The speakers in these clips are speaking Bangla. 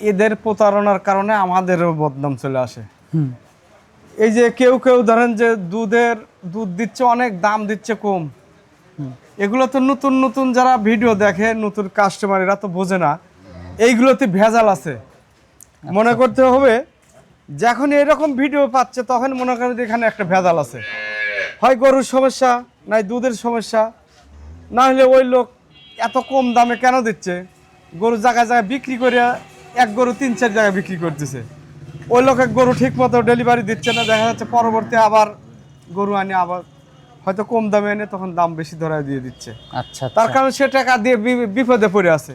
এদের প্রতারণার কারণে আমাদেরও বদনাম চলে আসে। এই যে কেউ কেউ ধরেন যে দুধের দুধ দিচ্ছে অনেক দাম দিচ্ছে কম। এগুলো তো নতুন নতুন যারা ভিডিও দেখে নতুন কাস্টমার এরা তো বোঝে না। এইগুলোতে ভেজাল আছে। মনে করতে হবে যখন এরকম ভিডিও পাচ্ছে তখন মনে করেন যে এখানে একটা ভেজাল আছে। হয় গরুর সমস্যা নাই দুধের সমস্যা না হলে ওই লোক এত কম দামে কেন দিচ্ছে? গরু জায়গায় জায়গায় বিক্রি করে এক গরু তিন চার জায়গায় বিক্রি করতেছে। ওই লোকে গরু ঠিক মতো ডেলিভারি দিচ্ছে না দেখা যাচ্ছে পরবর্তী আবার গরু আনে আবার হয়তো কম দামে এনে তখন দাম বেশি ধরায় দিয়ে দিচ্ছে। আচ্ছা তার আচ্ছা। কারণে সে টাকা দিয়ে বিপদে পড়ে আছে।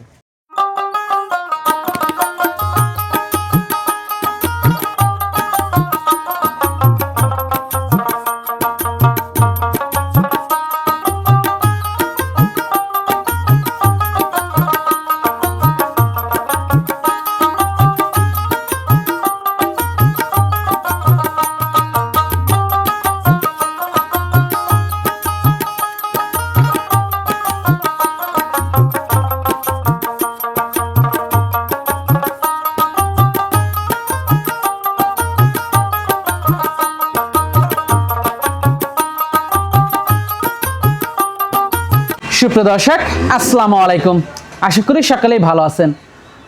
সুপ্রিয় দর্শক, আসসালামু আলাইকুম। আশা করি সকালেই ভালো আছেন।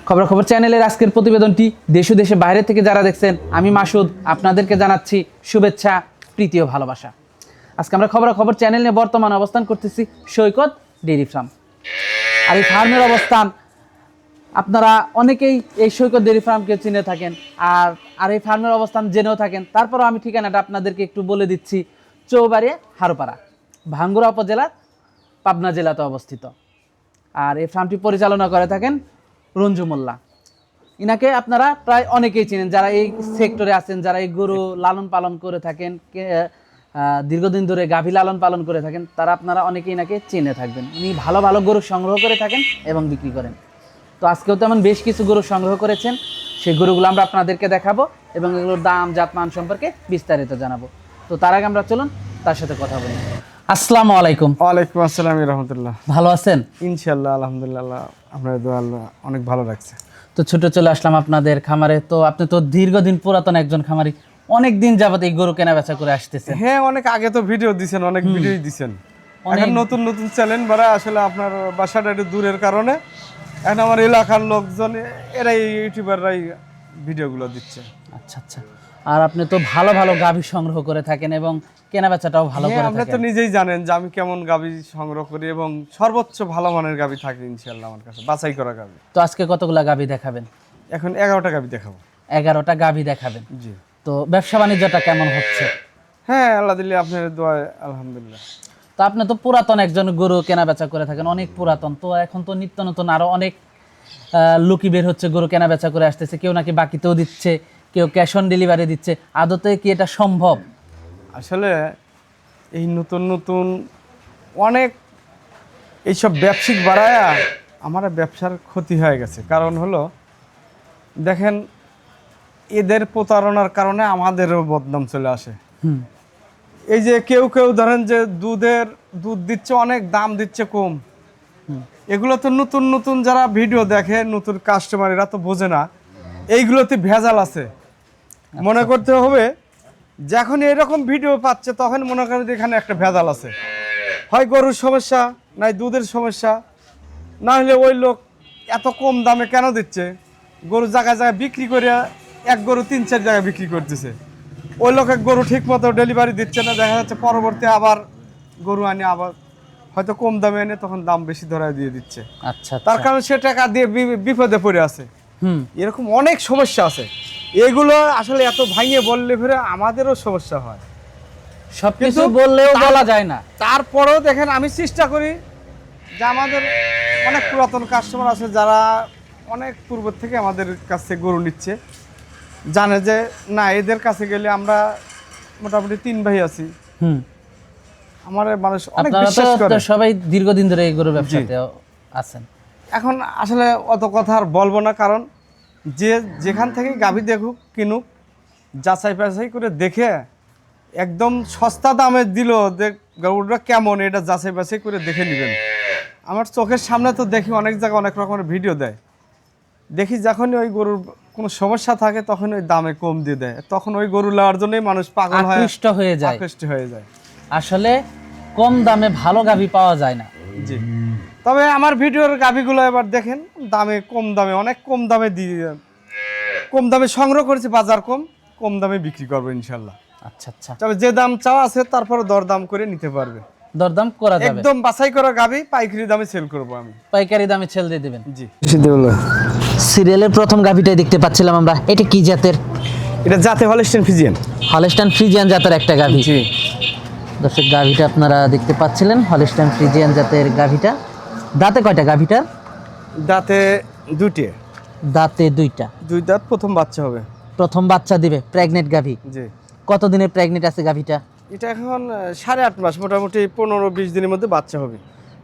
খবর খবর চ্যানেলের আজকের প্রতিবেদনটি দেশ দেশে বাইরে থেকে যারা দেখছেন, আমি মাসুদ আপনাদেরকে জানাচ্ছি শুভেচ্ছা, প্রীতি ও ভালোবাসা। আজকে আমরা খবর খবর চ্যানেল নিয়ে বর্তমানে অবস্থান করতেছি সৈকত ডেইরি ফার্ম। আর এই ফার্মের অবস্থান, আপনারা অনেকেই এই সৈকত ডেয়ারি ফার্মকে চিনে থাকেন, আর আর এই ফার্মের অবস্থান জেনেও থাকেন। তারপরও আমি ঠিকানাটা আপনাদেরকে একটু বলে দিচ্ছি, চৌবাড়িয়া, হারোপাড়া ভাঙ্গুড়া উপজেলা পাবনা জেলাতে অবস্থিত। আর এই ফার্মটি পরিচালনা করে থাকেন রঞ্জু মোল্লা। ইনাকে আপনারা প্রায় অনেকেই চিনেন, যারা এই সেক্টরে আছেন, যারা এই গরু লালন পালন করে থাকেন দীর্ঘদিন ধরে গাভী লালন পালন করে থাকেন, তারা আপনারা অনেকেই ইনাকে চিনে থাকবেন। উনি ভালো ভালো গরু সংগ্রহ করে থাকেন এবং বিক্রি করেন। তো আজকেও তেমন বেশ কিছু গরু সংগ্রহ করেছেন। সেই গরুগুলো আমরা আপনাদেরকে দেখাবো এবং এগুলোর দাম, জাতমান সম্পর্কে বিস্তারিত জানাব। তো তার আগে আমরা চলুন তার সাথে কথা বলি। আসসালামু আলাইকুম। ওয়ালাইকুম আসসালাম রহমতুল্লাহ। ভালো আছেন? ইনশাল্লাহ আলহামদুলিল্লাহ দোয়া আল্লাহ অনেক ভালো লাগছে তো ছোট চলে আসলাম আপনাদের খামারে। তো আপনি তো দীর্ঘদিন পুরাতন একজন খামারি অনেক দিন যাবত এই গরু কেনা বেচা করে আসতেছেন। হ্যাঁ অনেক আগে তো ভিডিও দিছেন অনেক ভিডিওই দিছেন। এখন নতুন নতুন চ্যানেল বাড়া আসলে আপনার বাসাটা একটু দূরের কারণে। এখন আমার এলাকার লোকজন এরাই ইউটিউবাররাই ভিডিওগুলো দিচ্ছে। আচ্ছা আচ্ছা। আর আপনি তো ভালো ভালো গাভী সংগ্রহ করে থাকেন এবং কেনা বেচাটাও ভালো হ্যাঁ করে আপনি তো নিজেই জানেন যে আমি কেমন গাবি সংগ্রহ করি এবং সর্বোচ্চ ভালো মানের গাবি থাকে ইনশাল্লাহ আমার কাছে বাছাই করা গাবি তো আজকে কতগুলা গাভী দেখাবেন? এখন এগারোটা গাবি দেখাবো। এগারোটা গাভী দেখাবেন। জি। তো ব্যবসা বাণিজ্যটা কেমন হচ্ছে? হ্যাঁ আল্লাহ দিল্লি আপনার দোয়ায় আলহামদুলিল্লাহ। তো আপনি তো পুরাতন একজন গরু কেনা বেচা করে থাকেন অনেক পুরাতন। তো এখন তো নিত্য নতুন আরও অনেক আহ, লোকই বের হচ্ছে গরু কেনা বেচা করে আসতেছে কেউ নাকি বাকিতেও দিচ্ছে। কেউ ক্যাশ অন ডেলিভারি দিচ্ছে। আদতে কি এটা সম্ভব? আসলে এই নতুন নতুন অনেক এইসব ব্যবসায়িক বাড়ায়া আমার ব্যবসার ক্ষতি হয়ে গেছে। কারণ হলো দেখেন এদের প্রতারণার কারণে আমাদেরও বদনাম চলে আসে। এই যে কেউ কেউ ধরেন যে দুধের দুধ দিচ্ছে অনেক দাম দিচ্ছে কম। এগুলো তো নতুন নতুন যারা ভিডিও দেখে নতুন কাস্টমার এরা তো বোঝে না। এইগুলোতে ভেজাল আছে। মনে করতে হবে যখন এরকম ভিডিও পাচ্ছে তখন মনে করেন এখানে একটা ভেজাল আছে। হয় গরুর সমস্যা নাই দুধের সমস্যা না হলে ওই লোক এত কম দামে কেন দিচ্ছে? গরু জায়গায় জায়গায় বিক্রি করে এক গরু তিন চার জায়গায় বিক্রি করতেছে। ওই লোকে গরু ঠিক মতো ডেলিভারি দিচ্ছে না দেখা যাচ্ছে পরবর্তী আবার গরু আনে আবার হয়তো কম দামে এনে তখন দাম বেশি ধরায় দিয়ে দিচ্ছে। আচ্ছা তার আচ্ছা। কারণে সে টাকা দিয়ে বিপদে পড়ে আছে। হুম। এরকম অনেক সমস্যা আছে। এগুলো আসলে এত ভাঙিয়ে বললে ফিরে আমাদেরও সমস্যা হয়। সবকিছু বললেও বলা যায় না। তারপরেও দেখেন আমি চেষ্টা করি যে আমাদের অনেক পুরাতন কাস্টমার আছে যারা অনেক পূর্ব থেকে আমাদের কাছে গরু নিচ্ছে। জানে যে না এদের কাছে গেলে আমরা মোটামুটি তিন ভাই আছি। হুম। আমার মানুষ অনেক বিশ্বাস করে। সবাই দীর্ঘদিন ধরে এই গরু ব্যবসাতে আছেন। এখন আসলে অত কথা আর বলব না কারণ যে যেখান থেকে গাভী দেখুক কিনুক যাচাই বাছাই করে দেখে একদম সস্তা দামে দিল যে গরুটা কেমন এটা যাচাই বাছাই করে দেখে নেবেন। আমার চোখের সামনে তো দেখি অনেক জায়গায় অনেক রকমের ভিডিও দেয়। দেখি যখনই ওই গরুর কোনো সমস্যা থাকে তখন ওই দামে কম দিয়ে দেয়। তখন ওই গরু নেওয়ার জন্যই মানুষ পাগল হয় আকৃষ্ট হয়ে যায়। আকৃষ্ট হয়ে যায়। আসলে কম দামে ভালো গাভী পাওয়া যায় না। জি। তবে আমার ভিডিওর গাভিগুলো এবার দেখেন দামে কম দামে অনেক কম দামে দিয়ে কম দামে সংগ্রহ করেছি বাজার কম কম দামে বিক্রি করব ইনশাল্লাহ। আচ্ছা আচ্ছা। তবে যে দাম চাওয়া আছে তারপরে দরদাম করে নিতে পারবে। দরদাম করা যাবে। একদম বাছাই করা গাভি পাইকারি দামে সেল করব আমি। পাইকারি দামে ছেল দিয়ে দিবেন। জি। সিরিয়ালের প্রথম গাভীটাই দেখতে পাচ্ছিলাম আমরা। এটা কি জাতের? এটা জাতে হলিস্টেন ফিজিয়ান হলস্টাইন ফ্রিজিয়ান জাতের একটা গাভী। দর্শক গাভীটা আপনারা দেখতে পাচ্ছিলেন হলস্টাইন ফ্রিজিয়ান জাতের গাভীটা। দাঁতে কয়টা গাভীটার দাঁতে দুটি দাঁতে দুইটা। দুই দাঁত প্রথম বাচ্চা হবে। প্রথম বাচ্চা দিবে প্রেগনেন্ট গাভি। জি। কতদিনে প্রেগনেন্ট আছে গাভিটা? এটা এখন সাড়ে আট মাস মোটামুটি পনেরো বিশ দিনের মধ্যে বাচ্চা হবে।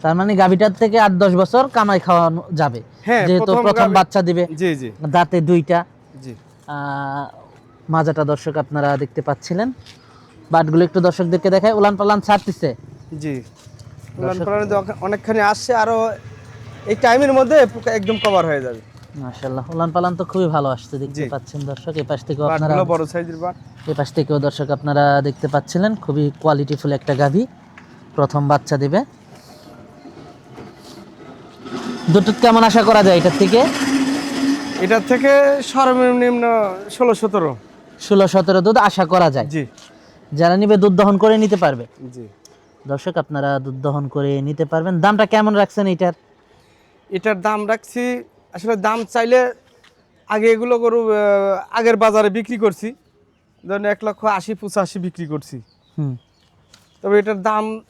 তার মানে গাভিটার থেকে আট দশ বছর কামাই খাওয়ানো যাবে। হ্যাঁ, যেহেতু প্রথম বাচ্চা দিবে জি জি। দাঁতে দুইটা। জি। মাজাটা দর্শক আপনারা দেখতে পাচ্ছিলেন। বাটগুলো একটু দর্শকদেরকে দেখায় উলান পালান ছাড়তেছে। জি উলান পালানে তো অনেক- অনেকখানি আসছে আরও এই টাইমের মধ্যে একদম কভার হয়ে যাবে। মাশাল্লাহ উলান পালান তো খুবই ভালো আসছে দেখতে পাচ্ছেন দর্শক। এই পাশ থেকেও আপনারা বড় সাইজের বাট এই পাশ থেকেও দর্শক আপনারা দেখতে পাচ্ছিলেন খুবই কোয়ালিটিফুল একটা গাভী। প্রথম বাচ্চা দিবে। কেমন আশা করা যায় এটার থেকে? এটার থেকে সর্বনিম্ন ষোলো সতেরো। ষোলো সতেরো দুধ আশা করা যায়। জি। যারা নিবে দুধ দহন করে নিতে পারবে। জি। দর্শক আপনারা দুধ দহন করে নিতে পারবেন। দামটা কেমন রাখছেন এটার? এটার দাম রাখছি আসলে দাম চাইলে আগে এগুলো গরু আগের বাজারে বিক্রি করছি। ধরেন এক লক্ষ আশি পঁচাশি বিক্রি করছি। হুম। তবে এটার দাম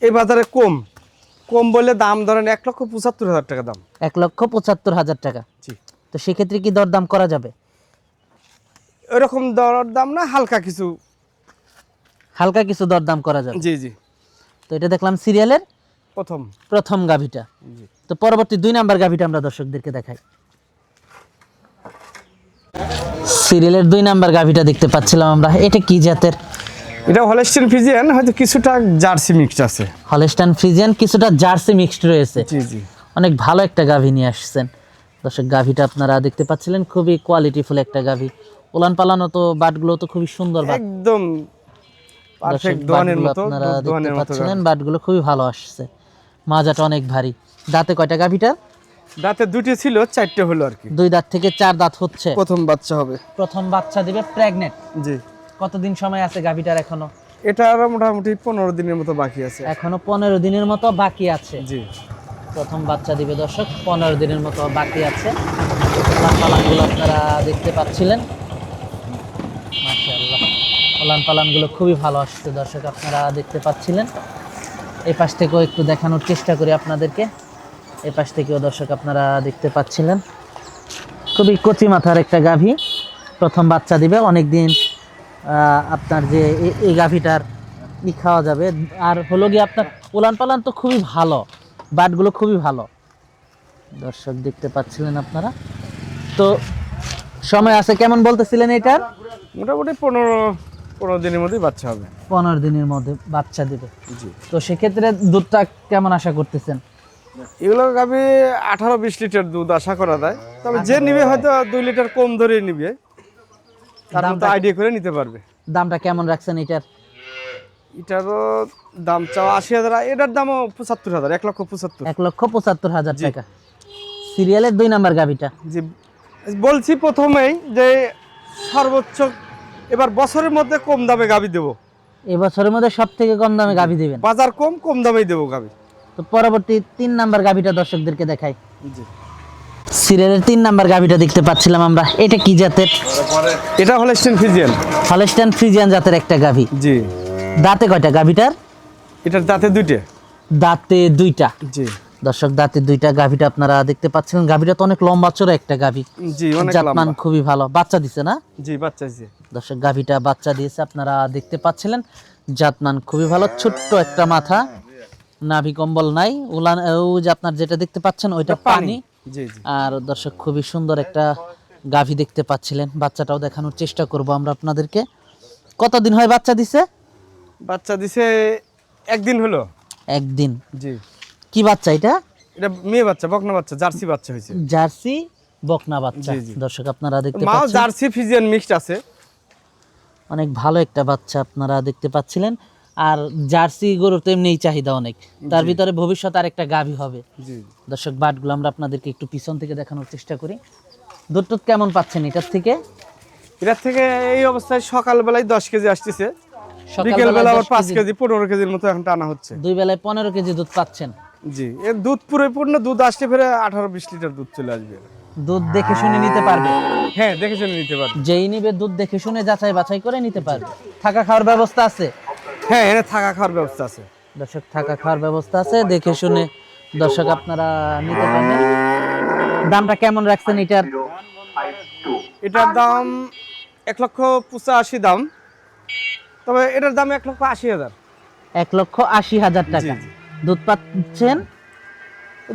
এই বাজারে কম। কম বলে দাম ধরেন এক লক্ষ পঁচাত্তর হাজার টাকা দাম। এক লক্ষ পঁচাত্তর হাজার টাকা। জি। তো সেক্ষেত্রে কি দরদাম করা যাবে? ওরকম দর দাম না হালকা কিছু হালকা কিছু দরদাম করা যাবে। জি জি। তো এটা দেখলাম সিরিয়ালের প্রথম। প্রথম গাভীটা। তো পরবর্তী দুই নাম্বার গাভীটা আমরা দর্শকদেরকে দেখাই। সিরিয়ালের দুই নাম্বার গাভীটা দেখতে পাচ্ছিলাম আমরা। এটা কি জাতের? এটা হলেস্টিন ফিজিয়ান হয়তো কিছুটা জার্সি মিক্স আছে। হলেস্টান ফ্রিজিয়ান কিছুটা জার্সি মিক্সড রয়েছে। জি জি। অনেক ভালো একটা গাভী নিয়ে আসছেন। দর্শক গাভীটা আপনারা দেখতে পাচ্ছিলেন খুবই কোয়ালিটিফুল একটা গাভী। উলান পালানো তো বাটগুলো তো খুবই সুন্দর একদম পারফেক্ট দোয়ানের মতো আপনারা দেখতে পাচ্ছিলেন বাটগুলো খুবই ভালো আসছে। মাজাটা অনেক ভারী। দাঁতে কয়টা গাভীটার দাঁতে দুটি ছিল চারটে হলো আর কি। দুই দাঁত থেকে চার দাঁত হচ্ছে। প্রথম বাচ্চা হবে। প্রথম বাচ্চা দিবে প্রেগনেন্ট জি। কতদিন সময় আছে গাভীটার এখনও? এটা আরও মোটামুটি পনেরো দিনের মতো বাকি আছে। এখনও পনেরো দিনের মতো বাকি আছে। জি। প্রথম বাচ্চা দিবে দর্শক পনেরো দিনের মতো বাকি আছে। ওলান আপনারা দেখতে পাচ্ছিলেন। মাশাআল্লাহ। ওলান পালানগুলো খুবই ভালো আসছে, দর্শক আপনারা দেখতে পাচ্ছিলেন। এই পাশ থেকেও একটু দেখানোর চেষ্টা করি আপনাদেরকে। এই পাশ থেকেও দর্শক আপনারা দেখতে পাচ্ছিলেন। খুবই কচি মাথার একটা গাভী, প্রথম বাচ্চা দিবে অনেক দিন আপনার যে এই গাভীটার ই খাওয়া যাবে। আর হলো গিয়ে আপনার উলান পালান তো খুবই ভালো, বাটগুলো খুবই ভালো। দর্শক দেখতে পাচ্ছিলেন আপনারা। তো সময় আছে, কেমন বলতেছিলেন এটার? মোটামুটি পনেরো পনেরো দিনের মধ্যেই বাচ্চা হবে। পনেরো দিনের মধ্যে বাচ্চা দিবে। জি। তো সেক্ষেত্রে দুধটা কেমন আশা করতেছেন? এগুলো গাবি আঠারো বিশ লিটার দুধ আশা করা যায়। তবে যে নিবে হয়তো দুই লিটার কম ধরে নিবে। তার মতো আইডিয়া করে নিতে পারবে। দামটা কেমন রাখছেন এটার? এটারও দাম চাওয়া আশি হাজার। এটার দামও পঁচাত্তর হাজার এক লক্ষ পঁচাত্তর। এক লক্ষ পঁচাত্তর হাজার টাকা। সিরিয়ালের দুই নাম্বার গাভিটা। যে বলছি প্রথমেই যে সর্বোচ্চ এবার বছরের মধ্যে কম দামে গাবি দেবো। এবছরের মধ্যে সব থেকে কম দামে গাভি দিবেন? বাজার কম কম দামেই দেবো গাবি। তো পরবর্তী তিন নাম্বার গাভিটা দর্শকদেরকে দেখাই। জি। সিরিয়ালের তিন নাম্বার গাভিটা দেখতে পাচ্ছিলাম আমরা। এটা কি জাতের? এটা হলো স্টেন ফিজিয়ান। হলস্টাইন ফ্রিজিয়ান জাতের একটা গাভি জি। দাঁতে কয়টা গাভিটার এটার দাঁতে দুইটা। দাঁতে দুইটা। জি। দর্শক দাঁতে দুইটা গাভীটা আপনারা দেখতে পাচ্ছেন। গাভীটা তো অনেক লম্বা চড়া একটা গাভী। জি অনেক জাতমান খুবই ভালো। বাচ্চা দিছে না? জি বাচ্চা জি দর্শক গাভীটা বাচ্চা দিয়েছে আপনারা দেখতে পাচ্ছিলেন। জাতমান খুবই ভালো ছোট্ট একটা মাথা। নাভি কম্বল নাই। উলান ও যে আপনার যেটা দেখতে পাচ্ছেন ওইটা পানি। জি জি। আর দর্শক খুবই সুন্দর একটা গাভি দেখতে পাচ্ছিলেন। বাচ্চাটাও দেখানোর চেষ্টা করব আমরা আপনাদেরকে। কতদিন হয় বাচ্চা দিছে? বাচ্চা দিছে একদিন হলো। একদিন। জি। কি বাচ্চা এটা? এটা মেয়ে বাচ্চা বকনা বাচ্চা জার্সি বাচ্চা হয়েছে। জার্সি বকনা বাচ্চা। দর্শক আপনারা দেখতে পাচ্ছেন। জার্সি ফিজিয়ান মিক্সড আছে। অনেক ভালো একটা বাচ্চা আপনারা দেখতে পাচ্ছিলেন। আর জার্সি গরুর তো এমনিই চাহিদা অনেক। তার ভিতরে ভবিষ্যতে আর একটা গাভী হবে। জি। দর্শক বাটগুলো আমরা আপনাদেরকে একটু পিছন থেকে দেখানোর চেষ্টা করি। দুধ কেমন পাচ্ছেন এটার থেকে? এটার থেকে এই অবস্থায় সকালবেলায় দশ কেজি আসতেছে। বিকেলবেলা আবার 10 পাঁচ কেজি, কেজি পনেরো কেজির মতো এখন টানা হচ্ছে। দুই বেলায় পনেরো কেজি দুধ পাচ্ছেন। জি এর দুধ পরিপূর্ণ দুধ আসতে ফেরে আঠারো বিশ লিটার দুধ চলে আসবে। দুধ দেখে শুনে নিতে পারবে? হ্যাঁ দেখে শুনে নিতে পারবে। যেই নিবে দুধ দেখে শুনে যাচাই বাছাই করে নিতে পারবে। থাকা খাওয়ার ব্যবস্থা আছে? হ্যাঁ এখানে থাকা খাওয়ার ব্যবস্থা আছে। দর্শক থাকা খাওয়ার ব্যবস্থা আছে দেখে শুনে দর্শক আপনারা নিতে পারবেন। দামটা কেমন রাখছেন এটার? এটার দাম এক লক্ষ পঁচাশি দাম। তবে এটার দাম এক লক্ষ আশি হাজার। এক লক্ষ আশি হাজার টাকা। দুধ পাচ্ছেন?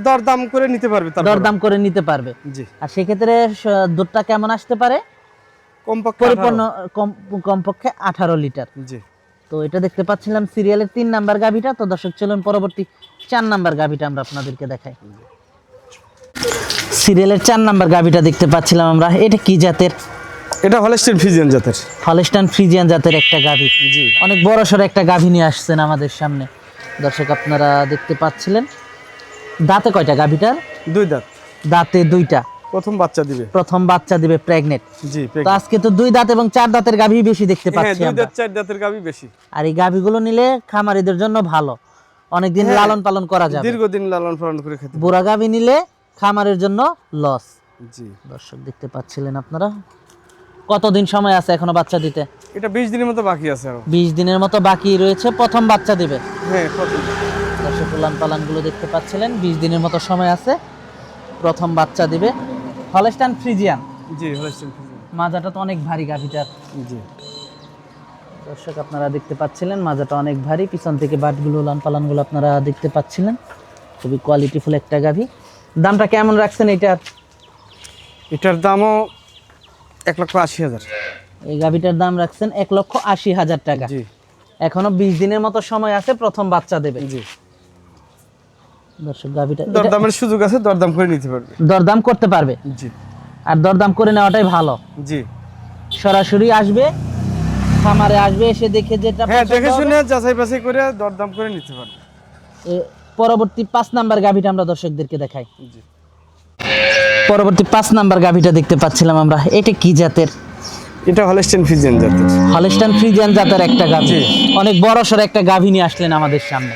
দর দাম করে নিতে পারবে দরদাম করে নিতে পারবে। জি। আর সেক্ষেত্রে দুধটা কেমন আসতে পারে? কমপক্ষে পরিপূর্ণ কমপক্ষে আঠারো লিটার। জি। তো এটা দেখতে পাচ্ছিলাম সিরিয়ালের তিন নাম্বার গাভিটা। তো দর্শক চলুন পরবর্তী চার নাম্বার গাভিটা আমরা আপনাদেরকে দেখাই। সিরিয়ালের চার নাম্বার গাভিটা দেখতে পাচ্ছিলাম আমরা। এটা কি জাতের? এটা হলেস্টিন ফিজিয়ান জাতের। হলস্টান ফ্রিজিয়ান জাতের একটা গাভি। জি। অনেক বড় সড়ো একটা গাভী নিয়ে আসছেন আমাদের সামনে। দর্শক আপনারা দেখতে পাচ্ছিলেন। দাঁতে কয়টা গাভীটার দুই দাঁত। দাঁতে দুইটা। প্রথম বাচ্চা দিবে। প্রথম বাচ্চা দিবে প্রেগনেন্ট জি তো আজকে তো দুই দাঁত এবং চার দাঁতের গাভী বেশি দেখতে হ্যাঁ পাচ্ছি দুই দাঁত চার দাঁতের গাবি বেশি। আর এই গাভীগুলো নিলে খামারিদের জন্য ভালো। অনেকদিন হ্যাঁ। লালন পালন করা যাবে। দীর্ঘদিন লালন পালন করে খেতে বুড়া গাভী নিলে খামারের জন্য লস জি। দর্শক দেখতে পাচ্ছিলেন আপনারা? কতদিন সময় আছে এখনও বাচ্চা দিতে? এটা বিশ দিনের মতো বাকি আছে আরও। বিশ দিনের মতো বাকি রয়েছে প্রথম বাচ্চা দিবে? হ্যাঁ প্রথম। দর্শক পালানগুলো দেখতে পাচ্ছিলেন বিশ দিনের মতো সময় আছে প্রথম বাচ্চা দিবে। Holstein Friesian? জি হলেস্টিন ফিজিয়ান মাজাটা তো অনেক ভারী গাভিটার। জি। দর্শক আপনারা দেখতে পাচ্ছিলেন মাজাটা অনেক ভারী। পিছন থেকে বাটগুলো উলান পালানগুলো আপনারা দেখতে পাচ্ছিলেন। খুবই কোয়ালিটিফুল একটা গাভি। দামটা কেমন রাখছেন এটার এটার দামও এক লক্ষ আশি হাজার। এই গাভিটার দাম রাখছেন এক লক্ষ আশি হাজার টাকা। এখনও বিশ দিনের মতো সময় আছে প্রথম বাচ্চা দেবে। জি। দর্শক গাভিটা দরদামের সুযোগ আছে দরদাম করে নিতে পারবে। দরদাম করতে পারবে? জি। আর দরদাম করে নেওয়াটাই ভালো। জি। সরাসরি আসবে খামারে আসবে এসে দেখে যেটা হ্যাঁ দেখে শুনে যাচাই বাছাই করে দরদাম করে নিতে পারবে। পরবর্তী পাঁচ নাম্বার গাভিটা আমরা দর্শকদেরকে দেখাই। জি। পরবর্তী পাঁচ নাম্বার গাভিটা দেখতে পাচ্ছিলাম আমরা। এটা কি জাতের? এটা হলেস্টিন ফিজিয়ান জাতের। হলিস্টান ফ্রিজিয়ান জাতের একটা গাভি। অনেক বড় সড় একটা গাভি নিয়ে আসলেন আমাদের সামনে।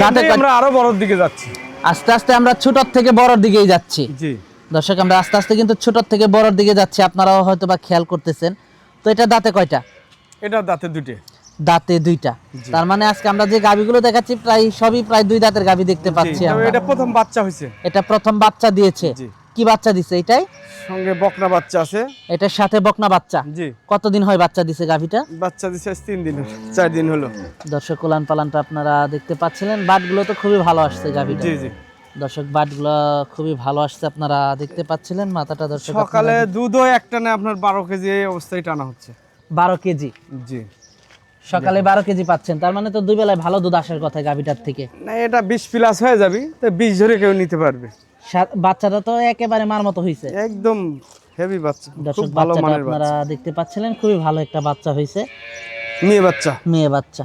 দাঁতে আমরা আরও বড়র দিকে যাচ্ছি। আস্তে আস্তে আমরা ছোটর থেকে বড়র দিকেই যাচ্ছি। জি। দর্শক আমরা আস্তে আস্তে কিন্তু ছোটর থেকে বড়র দিকে যাচ্ছি। আপনারাও হয়তো বা খেয়াল করতেছেন। তো এটা দাঁতে কয়টা? এটা দাঁতে দুটে দাঁতে দুইটা। তার মানে আজকে আমরা যে গাভিগুলো দেখাচ্ছি প্রায় সবই প্রায় দুই দাঁতের গাভি দেখতে পাচ্ছি এটা প্রথম বাচ্চা হয়েছে। এটা প্রথম বাচ্চা দিয়েছে। জি। কি বাচ্চা দিছে এটাই? সঙ্গে বকনা বাচ্চা আছে। এটার সাথে বকনা বাচ্চা? জি। কতদিন হয় বাচ্চা দিছে গাভিটা? বাচ্চা দিছে আজ তিন দিন হলো, চার দিন হলো। দর্শক কোলান পালানটা আপনারা দেখতে পাচ্ছিলেন। বাটগুলো তো খুবই ভালো আসছে গাভিটা। জি জি। দর্শক বাটগুলো খুবই ভালো আসছে আপনারা দেখতে পাচ্ছিলেন। মাথাটা দর্শক সকালে দুধও একটা না আপনার বারো কেজি এই অবস্থায় টানা হচ্ছে। বারো কেজি? জি। সকালে বারো কেজি পাচ্ছেন। তার মানে তো দুই বেলায় ভালো দুধ আসার কথা গাভিটার থেকে। না এটা বিশ প্লাস হয়ে যাবে তো বিশ ধরে কেউ নিতে পারবে। বাচ্চাটা তো একেবারে মার মতো হয়েছে একদম হেভি বাচ্চা খুব ভালো মানের আপনারা দেখতে পাচ্ছিলেন খুবই ভালো একটা বাচ্চা হয়েছে মেয়ে বাচ্চা। মেয়ে বাচ্চা।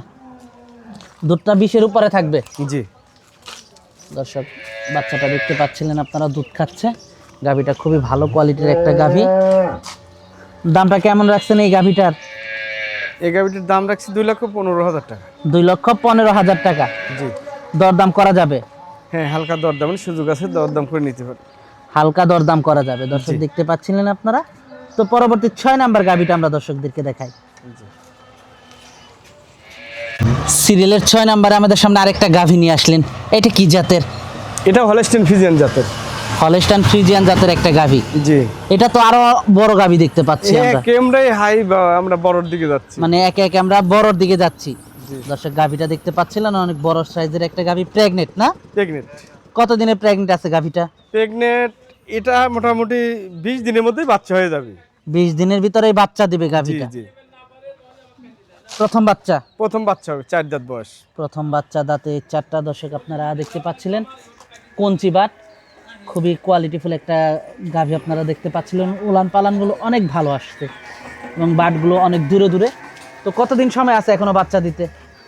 দুধটা বিশের উপরে থাকবে। জি। দর্শক বাচ্চাটা দেখতে পাচ্ছিলেন আপনারা দুধ খাচ্ছে। গাভিটা খুবই ভালো কোয়ালিটির একটা গাভি। দামটা কেমন রাখছেন এই গাভিটার? এই গাভিটির দাম রাখছি দুই লক্ষ পনেরো হাজার টাকা। দুই লক্ষ পনেরো হাজার টাকা। জি। দরদাম করা যাবে? হ্যাঁ হালকা দরদামের সুযোগ আছে দরদাম করে নিতে পারবে হালকা দরদাম করা যাবে দর্শক দেখতে পাচ্ছিলেন আপনারা? তো পরবর্তী ছয় নাম্বার আমরা দর্শকদেরকে দেখাই। সিরিয়ালের ছয় নাম্বারে আমাদের সামনে আরেকটা গাভি নিয়ে আসলেন। এটা কি জাতের? এটা হলেস্টিন ফিজিয়ান জাতের। হলেস্টান ফ্রিজিয়ান জাতের একটা গাভি। জি। এটা তো আরও বড় গাভি দেখতে পাচ্ছি আমরা। ক্যামেরাই হাই আমরা বড়র দিকে যাচ্ছি। মানে একে একে আমরা বড়র দিকে যাচ্ছি। দর্শক গাভিটা দেখতে পাচ্ছিলেন অনেক বড় সাইজের একটা গাভি। প্রেগনেন্ট না? কত কতদিনের প্রেগনেন্ট আছে গাভিটা? প্রেগনেন্ট এটা মোটামুটি বিশ দিনের মধ্যেই বাচ্চা হয়ে যাবে। বিশ দিনের ভিতরেই বাচ্চা দিবে গাভিটা? জি প্রথম বাচ্চা? প্রথম বাচ্চা হবে চার দাঁত বয়স। প্রথম বাচ্চা দাঁতে চারটা দর্শক আপনারা দেখতে পাচ্ছিলেন। কঞ্চি বাট খুবই কোয়ালিটিফুল একটা গাভী আপনারা দেখতে পাচ্ছিলেন। উলান পালানগুলো অনেক ভালো আসছে এবং বাটগুলো অনেক দূরে দূরে। তো কতদিন সময় আছে এখনও বাচ্চা দিতে?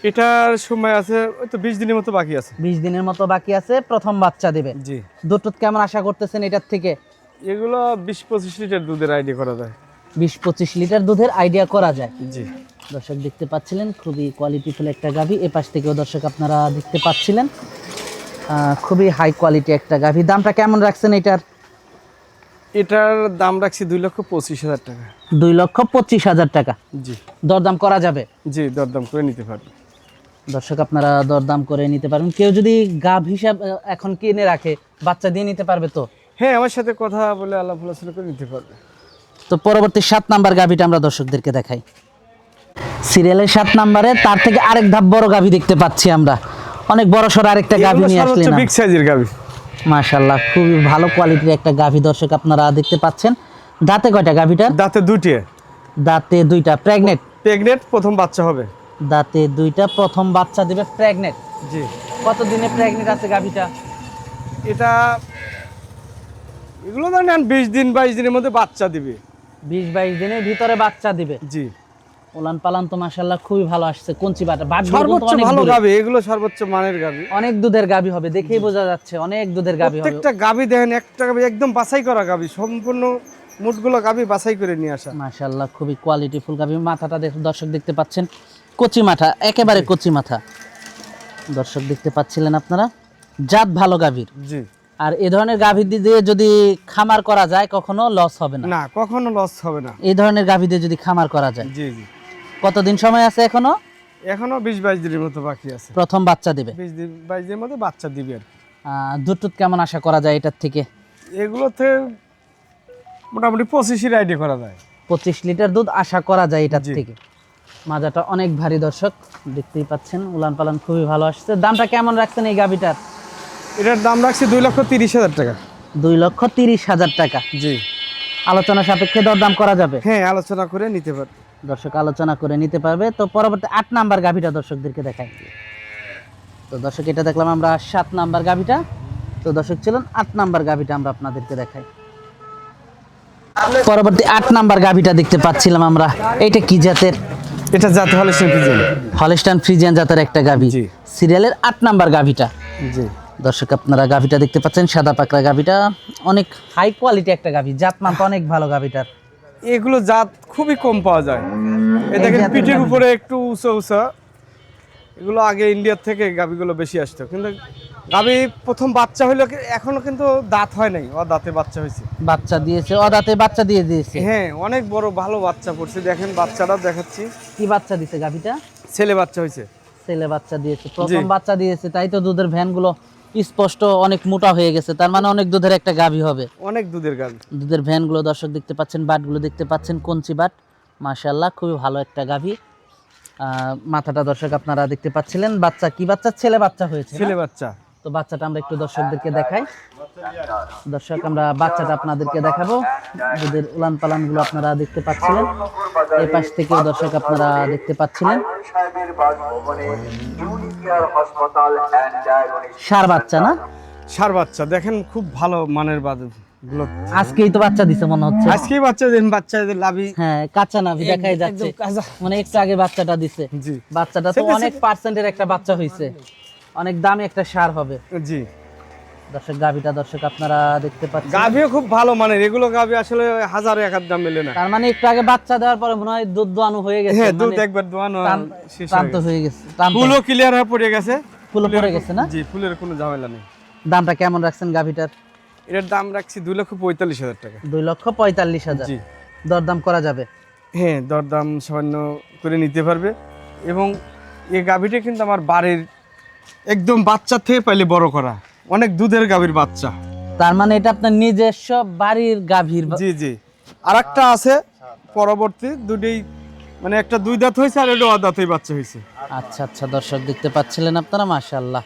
এটার সময় আছে ওই তো বিশ দিনের মতো বাকি আছে। বিশ দিনের মতো বাকি আছে প্রথম বাচ্চা দেবে। জি। দুধ কেমন আশা করতেছেন এটার থেকে? এগুলো বিশ পঁচিশ লিটার দুধের আইডিয়া করা যায়। বিশ পঁচিশ লিটার দুধের আইডিয়া করা যায়। জি। দর্শক দেখতে পাচ্ছিলেন খুবই কোয়ালিটিফুল একটা গাভী। এ পাশ থেকেও দর্শক আপনারা দেখতে পাচ্ছিলেন। খুবই হাই কোয়ালিটি একটা গাভী। দামটা কেমন রাখছেন এটার? এটার দাম রাখছি দুই লক্ষ পঁচিশ হাজার টাকা। দুই লক্ষ পঁচিশ হাজার টাকা। জি। দরদাম করা যাবে? জি দরদাম করে নিতে পারবে। দর্শক আপনারা দরদাম করে নিতে পারবেন। কেউ যদি গাভ হিসাব এখন কিনে রাখে বাচ্চা দিয়ে নিতে পারবে তো? হ্যাঁ আমার সাথে কথা বলে আল্লাহ আলোচনা করে নিতে পারবে। তো পরবর্তী সাত নাম্বার গাভীটা আমরা দর্শকদেরকে দেখাই। সিরিয়ালের সাত নাম্বারে তার থেকে আরেক ধাপ বড় গাভী দেখতে পাচ্ছি আমরা। অনেক বড় সড় আরেকটা গাভী নিয়ে আসলেন বিগ সাইজের গাবি মাশাল্লাহ খুবই ভালো কোয়ালিটির একটা গাভী দর্শক আপনারা দেখতে পাচ্ছেন। দাঁতে কয়টা গাভীটার? দাঁতে দুটি দাঁতে দুইটা প্রেগনেন্ট প্রেগনেন্ট প্রথম বাচ্চা হবে। দাঁতে দুইটা প্রথম বাচ্চা দিবে প্রেগনেন্ট জি। কত দিনে প্রেগনেন্ট আছে গাভীটা? এটা এগুলো ধরেন বিশ দিন বাইশ দিনের মধ্যে বাচ্চা দিবে। বিশ বাইশ দিনের ভিতরে বাচ্চা দিবে। জি। উলান পালান তো মাশাল্লাহ খুবই ভালো আসছে বাটা বাট সর্বোচ্চ ভালো গাবি এগুলো সর্বোচ্চ মানের গাবি। অনেক দুধের গাভী হবে দেখেই বোঝা যাচ্ছে অনেক দুধের গাভী হবে। প্রত্যেকটা গাবি দেখেন একটা গাবি একদম বাছাই করা গাবি সম্পূর্ণ মুটগুলো গাবি বাছাই করে নিয়ে আসা। মাশাল্লাহ খুবই গাভী মাথাটা দেখ- দর্শক দেখতে পাচ্ছেন কচি মাথা একেবারে কচি মাথা। দর্শক দেখতে পাচ্ছিলেন আপনারা? জাত ভালো গাভীর। জি। আর এ ধরনের গাভী দিয়ে যদি খামার করা যায় কখনো লস হবে না। না কখনো লস হবে না। এই ধরনের গাভী দিয়ে যদি খামার করা যায়। জি জি। কতদিন সময় আছে এখনও? এখনও বিশ বাইশ দিনের মতো বাকি আছে। প্রথম বাচ্চা দিবে? বিশ দিন বাইশ দিনের মধ্যে বাচ্চা দিবে আর। দুধ টুধ কেমন আশা করা যায় এটার থেকে? এগুলোতে মোটামুটি পঁচিশের আইডিয়া করা যায়। পঁচিশ লিটার দুধ আশা করা যায় এটার থেকে। মাজাটা অনেক ভারী দর্শক দেখতেই পাচ্ছেন উলান পালান খুবই ভালো আসছে। দামটা কেমন রাখছেন এই গাভিটার? এটার দাম রাখছি দুই লক্ষ তিরিশ হাজার টাকা। দুই লক্ষ তিরিশ হাজার টাকা। জি। আলোচনা সাপেক্ষে দরদাম করা যাবে? হ্যাঁ আলোচনা করে নিতে পারবে দর্শক আলোচনা করে নিতে পারবে। তো পরবর্তী আট নাম্বার গাভিটা দর্শকদেরকে দেখাই। তো দর্শক এটা দেখলাম আমরা সাত নাম্বার গাভিটা। তো দর্শক ছিলেন আট নাম্বার গাভিটা আমরা আপনাদেরকে দেখাই। পরবর্তী আট নাম্বার গাভিটা দেখতে পাচ্ছিলাম আমরা। এটা কি জাতের? এটা যাতে হলে সে পিজন হলিস্টান ফ্রিজিয়ান জাতের একটা গাভি। সিরিয়ালের আট নাম্বার গাভিটা। জি। দর্শক আপনারা গাভিটা দেখতে পাচ্ছেন সাদা পাকড়া গাভিটা। অনেক হাই কোয়ালিটি একটা গাভি জাত মানতে অনেক ভালো গাভিটার। এগুলো জাত খুবই কম পাওয়া যায়। এ দেখেন পিঠের উপরে একটু উঁচা উঁচা। এগুলো আগে ইন্ডিয়ার থেকে গাভিগুলো বেশি আসতো। কিন্তু গাভি প্রথম বাচ্চা হইল এখনও কিন্তু দাঁত হয় নাই। ও দাঁতে বাচ্চা হয়েছে বাচ্চা দিয়েছে ও দাঁতে বাচ্চা দিয়ে দিয়েছে। হ্যাঁ অনেক বড় ভালো বাচ্চা পড়ছে। দেখেন বাচ্চাটা দেখাচ্ছি। কি বাচ্চা দিছে গাভিটা? ছেলে বাচ্চা হয়েছে ছেলে বাচ্চা দিয়েছে প্রথম বাচ্চা দিয়েছে তাই তো দুধের ভ্যানগুলো স্পষ্ট অনেক মোটা হয়ে গেছে তার মানে অনেক দুধের একটা গাভী হবে। অনেক দুধের গাভী। দুধের ভ্যানগুলো দর্শক দেখতে পাচ্ছেন বাটগুলো দেখতে পাচ্ছেন কঞ্চি বাট মাশাল্লাহ খুবই ভালো একটা গাভী। মাথাটা দর্শক আপনারা দেখতে পাচ্ছিলেন বাচ্চা কি বাচ্চা? ছেলে বাচ্চা হয়েছে ছেলে বাচ্চা। তো বাচ্চাটা আমরা একটু দর্শকদেরকে দেখাই। দর্শক আমরা বাচ্চাটা আপনাদেরকে দেখাবো। দুধের উলান পালানগুলো আপনারা দেখতে পাচ্ছিলেন। এই পাশ থেকেও দর্শক আপনারা দেখতে পাচ্ছিলেন। সার বাচ্চা না? সার বাচ্চা দেখেন খুব ভালো মানের বাদ- আজকেই তো বাচ্চা দিছে মনে হচ্ছে। আজকেই বাচ্চা দেন বাচ্চাদের লাভি। হ্যাঁ কাঁচা নাভি দেখাই যাচ্ছে। মানে একটু আগে বাচ্চাটা দিছে। জি। বাচ্চাটা তো অনেক পার্সেন্টের একটা বাচ্চা হয়েছে অনেক দামি একটা সার হবে। জি। দর্শক গাভিটা দর্শক আপনারা দেখতে পাচ্ছেন। গাভিও খুব ভালো মানের। এগুলো গাভি আসলে হাজার এক দাম মেলে না। তার মানে একটু আগে বাচ্চা দেওয়ার পরে মনে হয় দুধ দোয়ানো হয়ে গেছে। হ্যাঁ দুধ মানে একবার দোয়ানো শেষ হয়ে গেছে। ফুলও ক্লিয়ার হয়ে পড়ে গেছে। ফুলও পড়ে গেছে না? জি ফুলের কোনো ঝামেলা নেই। দামটা কেমন রাখছেন গাভিটার? এটার দাম রাখছি দুই লক্ষ পঁয়তাল্লিশ হাজার টাকা। দুই লক্ষ পঁয়তাল্লিশ হাজার। জি। দরদাম করা যাবে? হ্যাঁ দরদাম সামান্য করে নিতে পারবে। এবং এই গাভীটা কিন্তু আমার বাড়ির একদম বাচ্চা থেকে পাইলে বড় করা। অনেক দুধের গাভীর বাচ্চা। তার মানে এটা আপনার নিজস্ব বাড়ির গাভীর জি জি। আর একটা আছে পরবর্তী দুটোই মানে একটা দুই দাঁত হয়েছে আর এটা অদাঁতই বাচ্চা হয়েছে। আচ্ছা আচ্ছা দর্শক দেখতে পাচ্ছিলেন আপনারা মাশাআল্লাহ।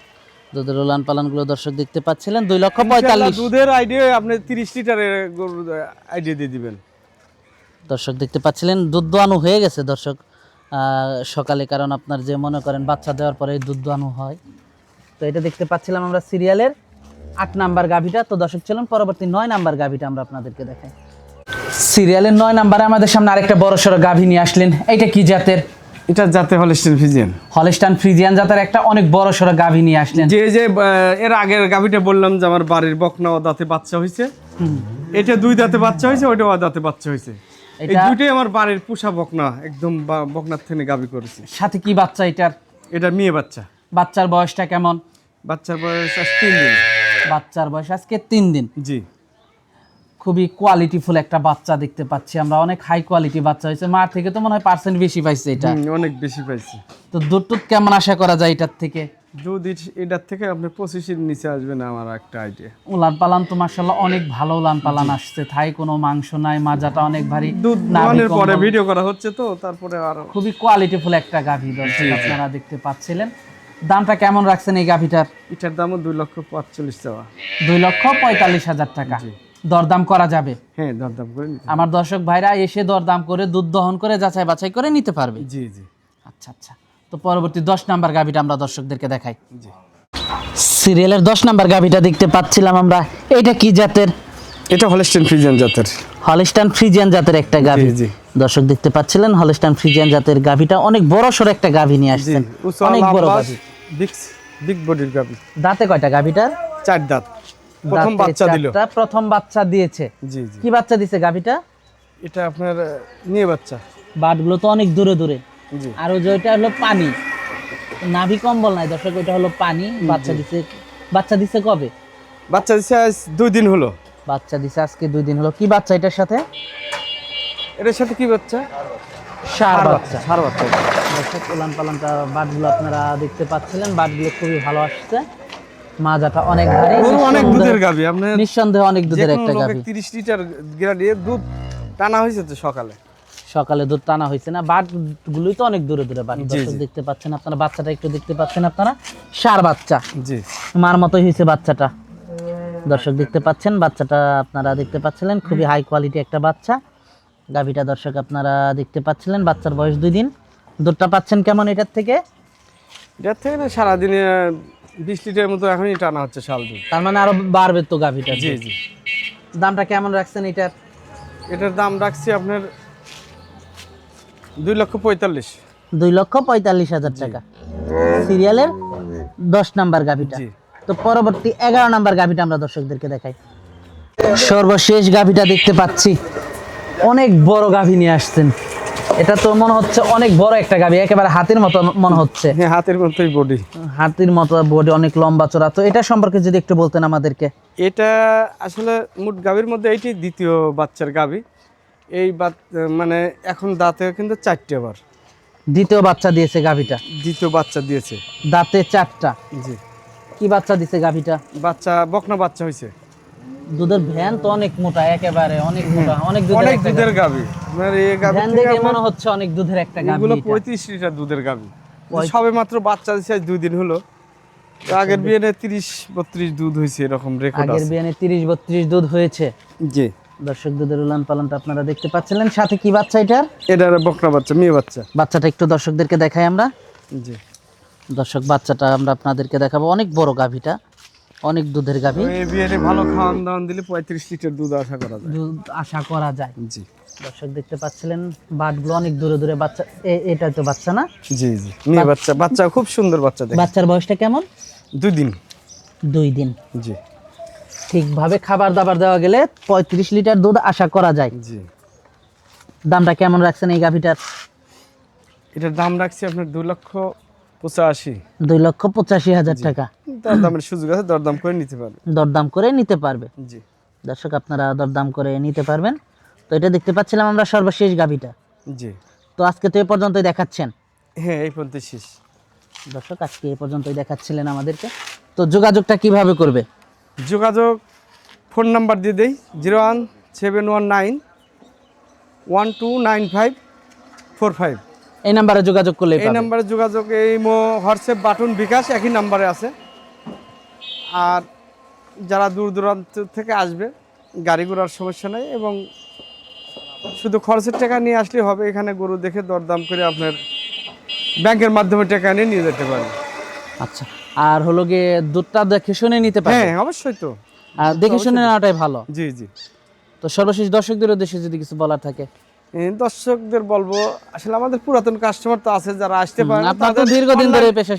দুধের উলান পালানগুলো দর্শক দেখতে পাচ্ছিলেন দুই লক্ষ পঁয়তাল্লিশ। দুধের আইডিয়া আপনি তিরিশ লিটারের গরুর আইডিয়া দিয়ে দিবেন। দর্শক দেখতে পাচ্ছিলেন দুধ দোয়ানো হয়ে গেছে দর্শক। সকালে কারণ আপনার যে মনে করেন বাচ্চা দেওয়ার পরে দুধ দোয়ানো হয়। তো এটা দেখতে পাচ্ছিলাম আমরা সিরিয়ালের আট নাম্বার গাভিটা। তো দর্শক চলুন পরবর্তী নয় নাম্বার গাভিটা আমরা আপনাদেরকে দেখাই। সিরিয়ালের নয় নাম্বারে আমাদের সামনে আরেকটা বড় সড়ো গাভি নিয়ে আসলেন। এটা কি জাতের? এটা যাতে হলিস্টিন ফিজিয়ান হলস্টান ফ্রিজিয়ান জাতের একটা অনেক বড় সড়ো গাভি নিয়ে আসলেন। যে যে এর আগের গাভিটা বললাম যে আমার বাড়ির বকনা ও দাঁতে বাচ্চা হয়েছে এটা দুই দাঁতে বাচ্চা হয়েছে ওইটা ও দাঁতে বাচ্চা হয়েছে এই দুইটাই আমার বাড়ির পোষা বকনা একদম বকনার থেকে গাভি করেছি। সাথে কি বাচ্চা এটার? এটা মেয়ে বাচ্চা। বাচ্চার বয়সটা কেমন? বাচ্চার বয়স আজ তিন দিন। বাচ্চার বয়স আজকে তিন দিন। জি। খুবই কোয়ালিটিফুল একটা বাচ্চা দেখতে পাচ্ছি আমরা। অনেক হাই কোয়ালিটি বাচ্চা হয়েছে। মার থেকে তো মনে হয় পার্সেন্ট বেশি পাইছে এটা। অনেক বেশি পাইছে। তো দুধ কেমন আশা করা যায় এটার থেকে? ইট- এটার থেকে আপনার পঁচিশের নিচে আসবে না আমার একটা আইডিয়া উলান পালান তো অনেক ভালো উলান পালান আসছে। থাই কোনো মাংস নাই মাজাটা অনেক ভারী। দুধ দোয়ানোর পরে ভিডিও করা হচ্ছে তো তারপরে আর খুবই কোয়ালিটিফুল একটা গাভী দর্শক আপনারা দেখতে পাচ্ছিলেন। দামটা কেমন রাখছেন এই গাভীটার? এটার দামও দুই লক্ষ পাঁচচল্লিশ চাওয়া দুই লক্ষ পঁয়তাল্লিশ হাজার টাকা। দরদাম করা যাবে? হ্যাঁ দরদাম করে আমার দর্শক ভাইরা এসে দরদাম করে দুধ দহন করে যাচাই বাছাই করে নিতে পারবে? জি জি। আচ্ছা আচ্ছা। তো পরবর্তী দশ নাম্বার গাভিটা আমরা দর্শকদেরকে দেখাই। সিরিয়ালের দশ নাম্বার গাভিটা দেখতে পাচ্ছিলাম আমরা। এটা কি জাতের? এটা হলিস্টিন ফ্রিজিয়ান জাতের। হলিস্টান ফ্রিজিয়ান জাতের একটা গাভি। দর্শক দেখতে পাচ্ছিলেন হলিস্টান ফ্রিজিয়ান জাতের গাভিটা অনেক বড় সড়ো একটা গাভি নিয়ে আসছেন। অনেক বড় গাভি। বিগ বডির গাভি। দাঁতে কয়টা গাভিটার? চার দাঁত। প্রথম বাচ্চা দিল। প্রথম বাচ্চা দিয়েছে। জি জি। কি বাচ্চা দিছে গাভিটা? এটা আপনার নিয়ে বাচ্চা। বাটগুলো তো অনেক দূরে দূরে। আর ওইটা হলো পানি। নাভি কম্বল নাই দর্শক ওইটা হলো পানি। বাচ্চা দিছে বাচ্চা দিছে কবে? বাচ্চা দিচ্ছে আজ দুই দিন হলো। বাচ্চা দিছে আজকে দুই দিন হলো। কি বাচ্চা এটার সাথে? এটার সাথে কি বাচ্চা? সার বাচ্চা। সার বাচ্চা। দর্শক উলান পালানটা বাটগুলো আপনারা দেখতে পাচ্ছিলেন। বাটগুলো খুবই ভালো আসছে। মাজাটা অনেক ভারী। অনেক দুধের নিঃসন্দেহে অনেক দুধের একটা তিরিশ লিটার দুধ টানা হয়েছে তো সকালে। সকালে দুধ টানা হয়েছে না বাট গুলোই তো অনেক দূরে দূরে বাট দর্শক দেখতে পাচ্ছেন আপনারা বাচ্চাটা একটু দেখতে পাচ্ছেন আপনারা সার বাচ্চা। জি। মার মতোই হয়েছে বাচ্চাটা। দর্শক দেখতে পাচ্ছেন বাচ্চাটা আপনারা দেখতে পাচ্ছিলেন খুবই হাই কোয়ালিটি একটা বাচ্চা। গাভিটা দর্শক আপনারা দেখতে পাচ্ছিলেন বাচ্চার বয়স দুই দিন। দুধটা পাচ্ছেন কেমন এটার থেকে? এটার থেকে না সারাদিনে বিশ লিটারের মতো এখনই টানা হচ্ছে শাল দুধ। তার মানে আরও বাড়বে তো গাভিটা জি জি। দামটা কেমন রাখছেন এটার? এটার দাম রাখছি আপনার দুই লক্ষ পঁয়তাল্লিশ। দুই লক্ষ পঁয়তাল্লিশ হাজার টাকা। সিরিয়ালের দশ নাম্বার গাভিটা। তো পরবর্তী এগারো নাম্বার গাভিটা আমরা দর্শকদেরকে দেখাই। সর্বশেষ গাভিটা দেখতে পাচ্ছি। অনেক বড় গাভি নিয়ে আসছেন। এটা তো মনে হচ্ছে অনেক বড় একটা গাভি। একেবারে হাতির মতো মনে হচ্ছে। হ্যাঁ হাতের মতোই বডি হাতির মতো বডি অনেক লম্বা চড়া তো এটা সম্পর্কে যদি একটু বলতেন আমাদেরকে। এটা আসলে মোট গাভীর মধ্যে এইটি দ্বিতীয় বাচ্চার গাভী। এই মানে এখন দাঁতে কিন্তু চারটে আবার দ্বিতীয় বাচ্চা দিয়েছে গাভিটা? দ্বিতীয় বাচ্চা দিয়েছে। দাঁতে চারটা? জি। কি বাচ্চা দিছে গাভিটা? বাচ্চা বকনা বাচ্চা হয়েছে দুধের ভ্যান তো অনেক মোটা একেবারে অনেক মোটা অনেক দুধের অনেক দুধের গাভী। আপনার এই গাভী ভ্যান দেখে মনে হচ্ছে অনেক দুধের একটা গাভি এগুলো এটা। পঁয়ত্রিশ লিটার দুধের গাভী। সবে মাত্র বাচ্চা দিছে আজ দুই দিন হলো। আগের বিয়ে তিরিশ বত্রিশ দুধ হয়েছে এরকম রেকর্ড আছে। আগের বিয়ানে তিরিশ বত্রিশ দুধ হয়েছে। জি। দর্শক দুধের উলান পালনটা আপনারা দেখতে পাচ্ছিলেন। সাথে কি বাচ্চা এটার? এটা বকনা বাচ্চা মেয়ে বাচ্চা। বাচ্চাটা একটু দর্শকদেরকে দেখাই আমরা। জি। দর্শক বাচ্চাটা আমরা আপনাদেরকে দেখাবো। অনেক বড় গাভিটা অনেক দুধের গাভি। এই বিয়ে ভালো খাওয়ান দাওয়ান দিলে পঁয়ত্রিশ লিটার দুধ আশা করা যায়। দুধ আশা করা যায়। জি। দর্শক দেখতে পাচ্ছিলেন বাটগুলো অনেক দূরে দূরে বাচ্চা এ- এটা তো বাচ্চা না? জি জি। মেয়ে বাচ্চা বাচ্চা খুব সুন্দর বাচ্চা দেখে বাচ্চার বয়সটা কেমন? দুই দিন। দুই দিন। জি। ঠিকভাবে খাবার দাবার দেওয়া গেলে পঁয়ত্রিশ লিটার দুধ আশা করা যায়। দামটা কেমন রাখছেন এই গাভিটার? এটার দাম রাখছি আপনার দুই লক্ষ পঁচাশি। দুই লক্ষ পঁচাশি হাজার টাকা। দরদামের সুযোগ আছে দরদাম করে নিতে পারবে। দরদাম করে নিতে পারবে। জি। দর্শক আপনারা দরদাম করে নিতে পারবেন। তো এটা দেখতে পাচ্ছিলাম আমরা সর্বশেষ গাভিটা। জি। তো আজকে তো এ পর্যন্তই দেখাচ্ছেন। হ্যাঁ এই পর্যন্ত শেষ। দর্শক আজকে এ পর্যন্তই দেখাচ্ছিলেন আমাদেরকে। তো যোগাযোগটা কীভাবে করবে? যোগাযোগ ফোন নাম্বার দিয়ে দেই zero one seven one nine one two nine five four five. এই নাম্বারে যোগাযোগ করলে এই নাম্বারে যোগাযোগ এই মো হোয়াটসঅ্যাপ বাটন বিকাশ একই নাম্বারে আছে। আর যারা দূর দূরান্ত থেকে আসবে গাড়ি ঘোড়ার সমস্যা নেই এবং শুধু খরচের টাকা নিয়ে আসলে হবে এখানে গরু দেখে দরদাম করে আপনার ব্যাংকের মাধ্যমে টাকা নিয়ে নিয়ে যেতে পারেন আচ্ছা। আর হলো গিয়ে দুধটা দেখে শুনে নিতে পারে হ্যাঁ অবশ্যই তো। আর দেখে শুনে নেওয়াটাই ভালো। জি জি। তো সর্বশেষ দর্শকদের উদ্দেশ্যে যদি কিছু বলার থাকে। দর্শকদের বলব আসলে আমাদের পুরাতন কাস্টমার তো আছে যারা আসতে পারে না, আপনার দীর্ঘদিন ধরে পেশা